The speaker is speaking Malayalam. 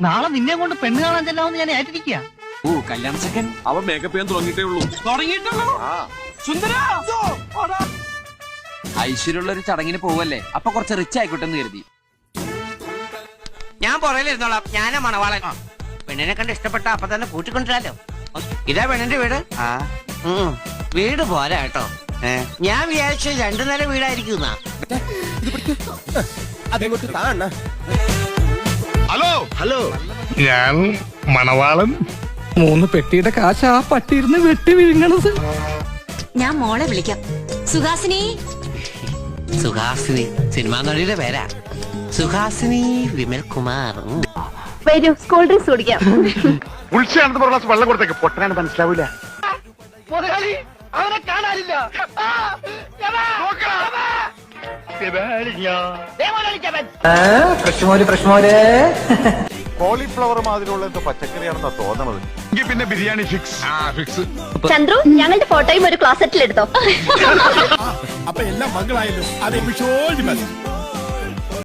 നാളെ നിന്നെ കൊണ്ട് പെണ്ണ് കാണാൻ ചെല്ലാമെന്ന് ഞാൻ ഏറ്റിരിക്കുക ഓ കല്യാണ സെക്കൻ അവൻ മേക്കപ്പ് ചെയ്യാൻ തുടങ്ങിയിട്ടേ ഉള്ളൂ. തുടങ്ങിയിട്ടുള്ളൂ? സുന്ദര! ഐശ്വര്യമുള്ള ഒരു ചടങ്ങിന് പോവല്ലേ? അപ്പൊ കുറച്ച് റിച്ച് ആയിക്കോട്ടെ എന്ന് കരുതി. ഞാൻ പുറകിലിരുന്നോളാം. ഞാനാ മണവാളൻ. പെണ്ണിനെ കണ്ട് ഇഷ്ടപ്പെട്ട അപ്പൊ തന്നെ കൂട്ടിക്കൊണ്ടിരാലോ ഇതാ പെണ്ണിന്റെ വീട്. ആ. ഉം. വീട് പോരാ കേട്ടോ. ഞാൻ വിചാരിച്ചു രണ്ടു നില വീടായിരിക്കും ഞാൻ മണവാളൻ. മൂന്ന് പെട്ടിയുടെ കാശ് ആ പട്ടിയിരുന്ന് വെട്ടി വിഴുങ്ങണത്. ഞാൻ മോളെ വിളിക്കാം. സുഹാസിനി? സുഹാസിനി സിനിമാ നടിയുടെ പേരാ. സുഹാസിനി വിമൽ കുമാർ. വരൂ സ്കൂൾ ഡ്രിങ്ക്സ് കുടിക്കാം. ഉൾച്ചയാണെന്ന് പറഞ്ഞ വെള്ളം കൊടുത്തേക്ക്. പൊട്ടനാണ് മനസ്സിലാവൂല. കോളിഫ്ലവർ മാതിരിയുള്ള എന്തോ പച്ചക്കറിയാണെന്നാ തോന്നണത്. എനിക്ക് പിന്നെ ബിരിയാണി ഫിക്സ്. ആ ഫിക്സ്. ചന്ദ്രു ഞങ്ങളുടെ ഫോട്ടോയും ഒരു ക്ലോസറ്റിൽ എടുത്തോ അപ്പൊ എല്ലാം മംഗളായല്ലോ. അതെ